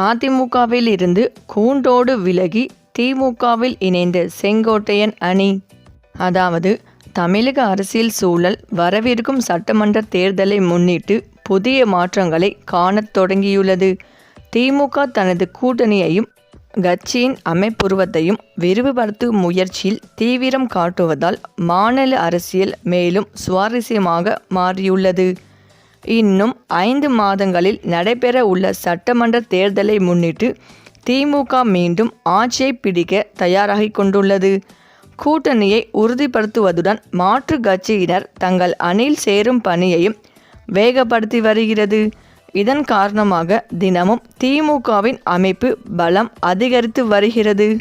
அதிமுகவில் இருந்து கூண்டோடு விலகி திமுகவில் இணைந்த செங்கோட்டையன் அணி. அதாவது தமிழக அரசியல் சூழல் வரவிருக்கும் சட்டமன்ற தேர்தலை முன்னிட்டு புதிய மாற்றங்களை காணத் தொடங்கியுள்ளது. திமுக தனது கூட்டணியையும் கட்சியின் அமைப்புருவத்தையும் விரிவுபடுத்தும் முயற்சியில் தீவிரம் காட்டுவதால் மாநில அரசியல் மேலும் சுவாரஸ்யமாக மாறியுள்ளது. இன்னும் ஐந்து மாதங்களில் நடைபெற உள்ள சட்டமன்ற தேர்தலை முன்னிட்டு திமுக மீண்டும் ஆட்சியை பிடிக்க தயாராகி கொண்டுள்ளது. கூட்டணியை உறுதிப்படுத்துவதுடன் மாற்று கட்சியினர் தங்கள் அணியில் சேரும் பணியையும் வேகப்படுத்தி வருகிறது. இதன் காரணமாக தினமும் திமுகவின் அமைப்பு பலம் அதிகரித்து வருகிறது.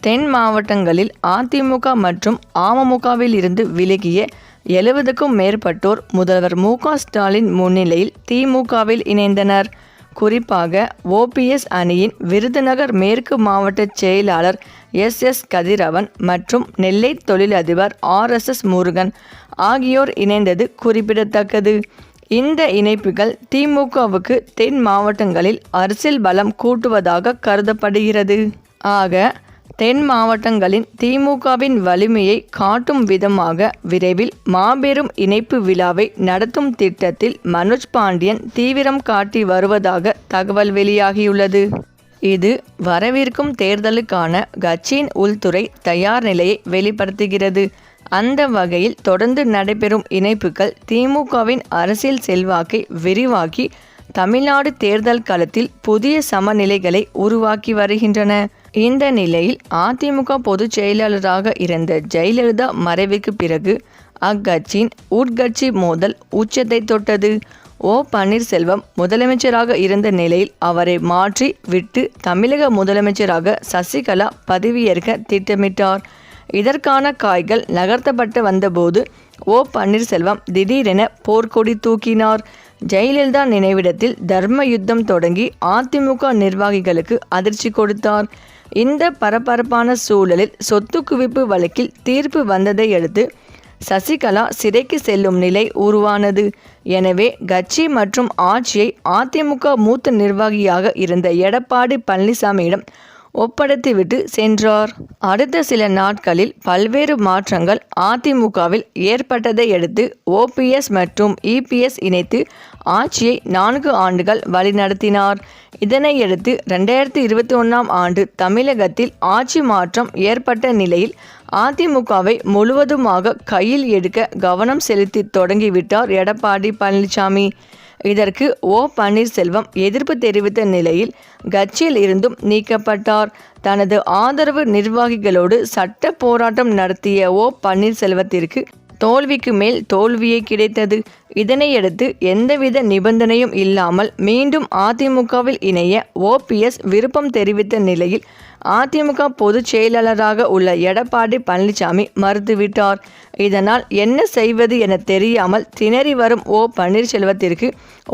தென் மாவட்டங்களில் அதிமுக மற்றும் அமமுகவில் இருந்து விலகிய எழுபதுக்கும் மேற்பட்டோர் முதல்வர் மு ஸ்டாலின் முன்னிலையில் திமுகவில் இணைந்தனர். குறிப்பாக ஓபிஎஸ் அணியின் விருதுநகர் மேற்கு மாவட்ட செயலாளர் எஸ் எஸ் கதிரவன் மற்றும் நெல்லை தொழிலதிபர் ஆர் எஸ் எஸ் முருகன் ஆகியோர் இணைந்தது குறிப்பிடத்தக்கது. இந்த இணைப்புகள் திமுகவுக்கு தென் மாவட்டங்களில் அரசியல் பலம் கூட்டுவதாக கருதப்படுகிறது. ஆக தென் மாவட்டங்களின் திமுகவின் வலிமையை காட்டும் விதமாக விரைவில் மாபெரும் இணைப்பு விழாவை நடத்தும் திட்டத்தில் மனோஜ் பாண்டியன் தீவிரம் காட்டி வருவதாக தகவல் வெளியாகியுள்ளது. இது வரவிருக்கும் தேர்தலுக்கான கட்சியின் உள்துறை தயார் நிலையை வெளிப்படுத்துகிறது. அந்த வகையில் தொடர்ந்து நடைபெறும் இணைப்புகள் திமுகவின் அரசியல் செல்வாக்கை விரிவாக்கி தமிழ்நாடு தேர்தல் களத்தில் புதிய சமநிலைகளை உருவாக்கி வருகின்றன. இந்த நிலையில் அதிமுக பொதுச் செயலாளராக இருந்த ஜெயலலிதா மறைவுக்கு பிறகு அக்கட்சியின் உட்கட்சி மோதல் உச்சத்தை தொட்டது. ஓ பன்னீர்செல்வம் முதலமைச்சராக இருந்த நிலையில் அவரை மாற்றி விட்டு தமிழக முதலமைச்சராக சசிகலா பதவியேற்க திட்டமிட்டார். இதற்கான காய்கள் நகர்த்தப்பட்டு வந்தபோது ஓ பன்னீர்செல்வம் திடீரென போர்க்கொடி தூக்கினார். ஜெயலலிதா நினைவிடத்தில் தர்ம யுத்தம் தொடங்கி அதிமுக நிர்வாகிகளுக்கு அதிர்ச்சி கொடுத்தார். இந்த பரபரப்பான சூழலில் சொத்து குவிப்பு வழக்கில் தீர்ப்பு வந்ததை அடுத்து சசிகலா சிறைக்கு செல்லும் நிலை உருவானது. எனவே கட்சி மற்றும் ஆட்சியை அதிமுக மூத்த நிர்வாகியாக இருந்த எடப்பாடி பழனிசாமியிடம் ஒப்படைத்துவிட்டு சென்றார். அடுத்த சில நாட்களில் பல்வேறு மாற்றங்கள் அதிமுகவில் ஏற்பட்டதை அடுத்து ஓபிஎஸ் மற்றும் இபிஎஸ் இணைத்து ஆட்சியை நான்கு ஆண்டுகள் வழிநடத்தினார். இதனையடுத்து ரெண்டாயிரத்தி இருபத்தி ஒன்றாம் ஆண்டு தமிழகத்தில் ஆட்சி மாற்றம் ஏற்பட்ட நிலையில் அதிமுகவை முழுவதுமாக கையில் எடுக்க கவனம் செலுத்தி தொடங்கிவிட்டார் எடப்பாடி பழனிசாமி. இதற்கு ஓ. பன்னீர்செல்வம் எதிர்ப்பு தெரிவித்த நிலையில் கட்சியில் இருந்தும் நீக்கப்பட்டார். தனது ஆதரவு நிர்வாகிகளோடு சட்ட போராட்டம் நடத்திய ஓ. பன்னீர்செல்வத்திற்கு தோல்விக்கு மேல் தோல்வியே கிடைத்தது. இதனையடுத்து எந்தவித நிபந்தனையும் இல்லாமல் மீண்டும் அதிமுகவில் இணைய ஓபிஎஸ் விருப்பம் தெரிவித்த நிலையில் அதிமுக பொதுச் செயலாளராக உள்ள எடப்பாடி பழனிசாமி மறுத்துவிட்டார். இதனால் என்ன செய்வது என தெரியாமல் திணறி வரும் ஓ பன்னீர்செல்வத்திற்கு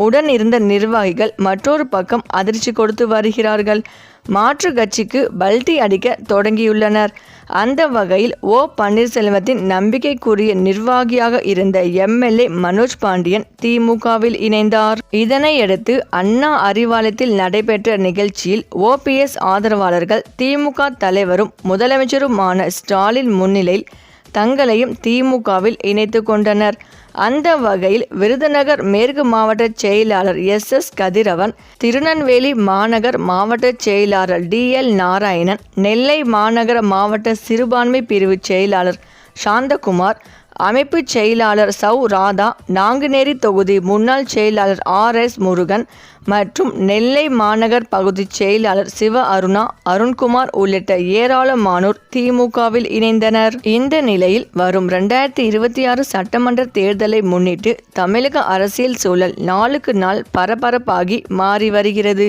உடன் இருந்த நிர்வாகிகள் மற்றொரு பக்கம் அதிர்ச்சி கொடுத்து வருகிறார்கள். மாற்று கட்சிக்கு பல்டி அடிக்க தொடங்கியுள்ளனர். அந்த வகையில் ஓ. பன்னீர்செல்வத்தின் நம்பிக்கைக்குரிய நிர்வாகியாக இருந்த எம்எல்ஏ மனோஜ் பாண்டியன் திமுகவில் இணைந்தார். இதனையடுத்து அண்ணா அறிவாலயத்தில் நடைபெற்ற நிகழ்ச்சியில் ஓபிஎஸ் ஆதரவாளர்கள் திமுக தலைவரும் முதலமைச்சருமான ஸ்டாலின் முன்னிலையில் தங்களையும் திமுகவில் இணைத்து கொண்டனர். அந்த வகையில் விருதுநகர் மேற்கு மாவட்ட செயலாளர் எஸ். எஸ். கதிரவன் திருநெல்வேலி மாநகர் மாவட்ட செயலாளர் டி. எல். நாராயணன் நெல்லை மாநகர மாவட்ட சிறுபான்மை பிரிவு செயலாளர் சாந்தகுமார் அமைப்பு செயலாளர் சௌ ராதா நாங்குநேரி தொகுதி முன்னாள் செயலாளர் ஆர் எஸ் முருகன் மற்றும் நெல்லை மாநகர் பகுதி செயலாளர் சிவ அருணா அருண்குமார் உள்ளிட்ட ஏராளமானோர் திமுகவில் இணைந்தனர். இந்த நிலையில் வரும் ரெண்டாயிரத்தி இருபத்தி ஆறு சட்டமன்ற தேர்தலை முன்னிட்டு தமிழக அரசியல் சூழல் நாளுக்கு நாள் பரபரப்பாகி மாறி வருகிறது.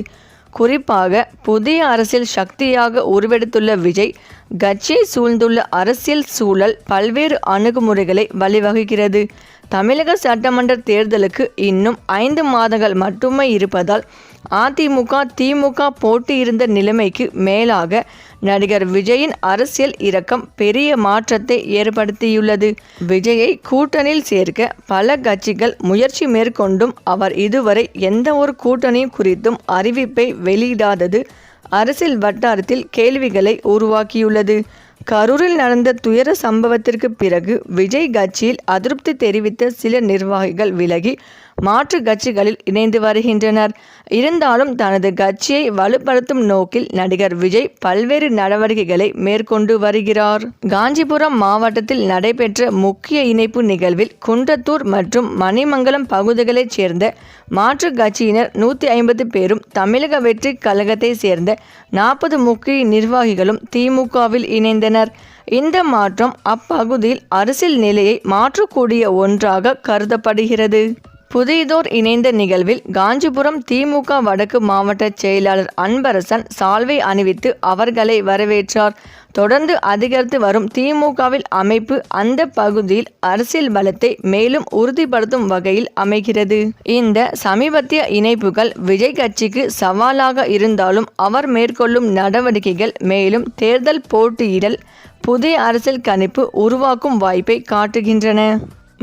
குறிப்பாக புதிய அரசியல் சக்தியாக உருவெடுத்துள்ள விஜய் கட்சியை சூழ்ந்துள்ள அரசியல் சூழல் பல்வேறு அணுகுமுறைகளை வழிவகுக்கிறது. தமிழக சட்டமன்ற தேர்தலுக்கு இன்னும் ஐந்து மாதங்கள் மட்டுமே இருப்பதால் அதிமுக திமுக போட்டியிருந்த நிலைமைக்கு மேலாக நடிகர் விஜயின் அரசியல் இறக்கம் பெரிய மாற்றத்தை ஏற்படுத்தியுள்ளது. விஜயை கூட்டணியில் சேர்க்க பல கட்சிகள் முயற்சி மேற்கொண்டும் அவர் இதுவரை எந்த ஒரு கூட்டணியும் குறித்தும் அறிவிப்பை வெளியிடாதது அரசியல் வட்டாரத்தில் கேள்விகளை உருவாக்கியுள்ளது. கரூரில் நடந்த துயர சம்பவத்திற்கு பிறகு விஜய் கட்சியில் அதிருப்தி தெரிவித்த சில நிர்வாகிகள் விலகி மாற்று கட்சிகளில் இணைந்து வருகின்றனர். இருந்தாலும் தனது கட்சியை வலுப்படுத்தும் நோக்கில் நடிகர் விஜய் பல்வேறு நடவடிக்கைகளை மேற்கொண்டு வருகிறார். காஞ்சிபுரம் மாவட்டத்தில் நடைபெற்ற முக்கிய இணைப்பு நிகழ்வில் குன்றத்தூர் மற்றும் மணிமங்கலம் பகுதிகளைச் சேர்ந்த மாற்று கட்சியினர் நூற்றி ஐம்பது பேரும் தமிழக வெற்றி கழகத்தை சேர்ந்த நாற்பது முக்கிய நிர்வாகிகளும் திமுகவில் இணைந்தனர். இந்த மாற்றம் அப்பகுதியில் அரசியல் நிலையை மாற்றக்கூடிய ஒன்றாக கருதப்படுகிறது. புதிதோர் இணைந்த நிகழ்வில் காஞ்சிபுரம் திமுக வடக்கு மாவட்ட செயலாளர் அன்பரசன் சால்வை அணிவித்து அவர்களை வரவேற்றார். தொடர்ந்து அதிகரித்து வரும் திமுகவில் அமைப்பு அந்த பகுதியில் அரசியல் பலத்தை மேலும் உறுதிப்படுத்தும் வகையில் அமைகிறது. இந்த சமீபத்திய இணைப்புகள் விஜய் கட்சிக்கு சவாலாக இருந்தாலும் அவர் மேற்கொள்ளும் நடவடிக்கைகள் மேலும் தேர்தல் போட்டியிடல் புதிய அரசியல் கணிப்பு உருவாக்கும் வாய்ப்பை காட்டுகின்றன.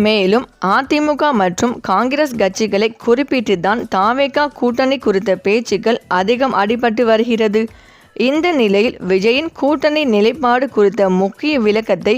மேலும் அதிமுக மற்றும் காங்கிரஸ் கட்சிகளை குறிப்பிட்டு தான் தாவேகா கூட்டணி குறித்த பேச்சுக்கள் அதிகம் அடிபட்டு வருகிறது. இந்த நிலையில் விஜயின் கூட்டணி நிலைப்பாடு குறித்த முக்கிய விளக்கத்தை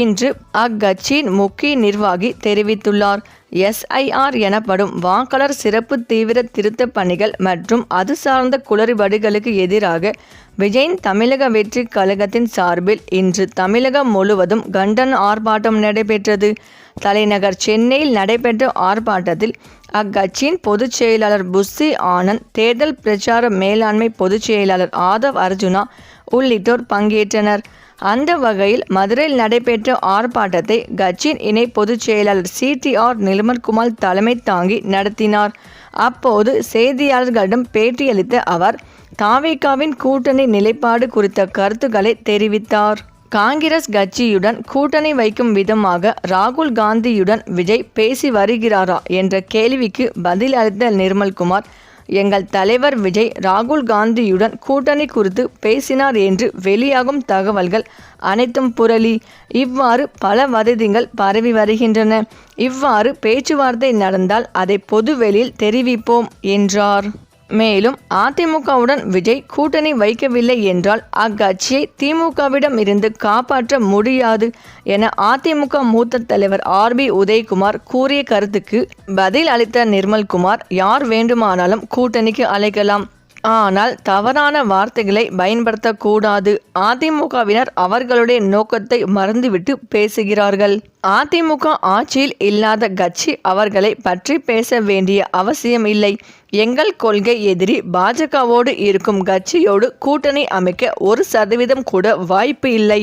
இன்று அக்கட்சியின் முக்கிய நிர்வாகி தெரிவித்துள்ளார். எஸ்ஐஆர் எனப்படும் வாக்காளர் சிறப்பு தீவிர திருத்த பணிகள் மற்றும் அது சார்ந்த குளறுபடிகளுக்கு எதிராக விஜயின் தமிழக வெற்றி கழகத்தின் சார்பில் இன்று தமிழகம் முழுவதும் கண்டன ஆர்ப்பாட்டம் நடைபெற்றது. தலைநகர் சென்னையில் நடைபெற்ற ஆர்ப்பாட்டத்தில் அக்கட்சியின் பொதுச் செயலாளர் புஸ்ஸி ஆனந்த் தேர்தல் பிரச்சார மேலாண்மை பொதுச் செயலாளர் ஆதவ் அர்ஜுனா உள்ளிட்டோர் பங்கேற்றனர். அந்த வகையில் மதுரையில் நடைபெற்ற ஆர்ப்பாட்டத்தை கட்சியின் இணை பொதுச் செயலாளர் சிடிஆர் நிலமர்குமார் தலைமை தாங்கி நடத்தினார். அப்போது செய்தியாளர்களிடம் பேட்டியளித்த அவர் தாவேகாவின் கூட்டணி நிலைப்பாடு குறித்த கருத்துக்களை தெரிவித்தார். காங்கிரஸ் கட்சியுடன் கூட்டணி வைக்கும் விதமாக ராகுல் காந்தியுடன் விஜய் பேசி வருகிறாரா என்ற கேள்விக்கு பதிலளித்த நிர்மல்குமார் எங்கள் தலைவர் விஜய் ராகுல் காந்தியுடன் கூட்டணி குறித்து பேசினார் என்று வெளியாகும் தகவல்கள் அனைத்தும் புரளி. இவ்வாறு பல வதந்திகள் பரவி வருகின்றன. இவ்வாறு பேச்சுவார்த்தை நடந்தால் அதை பொதுவெளியில் தெரிவிப்போம் என்றார். மேலும் அதிமுகவுடன் விஜய் கூட்டணி வைக்கவில்லை என்றால் அக்கட்சியை திமுகவிடம் இருந்து காப்பாற்ற முடியாது என அதிமுக மூத்த தலைவர் ஆர் பி உதயகுமார் கூறிய கருத்துக்கு பதில் அளித்த நிர்மல்குமார் யார் வேண்டுமானாலும் கூட்டணிக்கு அழைக்கலாம். ஆனால் தவறான வார்த்தைகளை பயன்படுத்தக்கூடாது. அதிமுகவினர் அவர்களுடைய நோக்கத்தை மறந்துவிட்டு பேசுகிறார்கள். அதிமுக ஆட்சியில் இல்லாத கட்சி அவர்களை பற்றி பேச வேண்டிய அவசியம் இல்லை. எங்கள் கொள்கை எதிரி பாஜகவோடு இருக்கும் கட்சியோடு கூட்டணி அமைக்க ஒரு சதவீதம் கூட வாய்ப்பு இல்லை.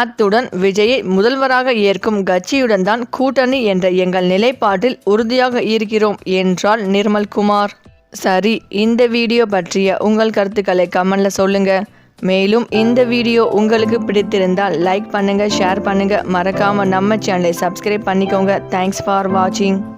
அத்துடன் விஜயை முதல்வராக ஏற்கும் கட்சியுடன் தான் கூட்டணி என்ற எங்கள் நிலைப்பாட்டில் உறுதியாக இருக்கிறோம் என்றார் நிர்மல்குமார் சரி இந்த வீடியோ பற்றிய உங்கள் கருத்துக்களை கமெண்ட்ல சொல்லுங்க. மேலும் இந்த வீடியோ உங்களுக்கு பிடித்திருந்தால் லைக் பண்ணுங்க ஷேர் பண்ணுங்க. மறக்காம நம்ம சேனலை சப்ஸ்கிரைப் பண்ணிக்கோங்க. தேங்க்ஸ் ஃபார் வாட்சிங்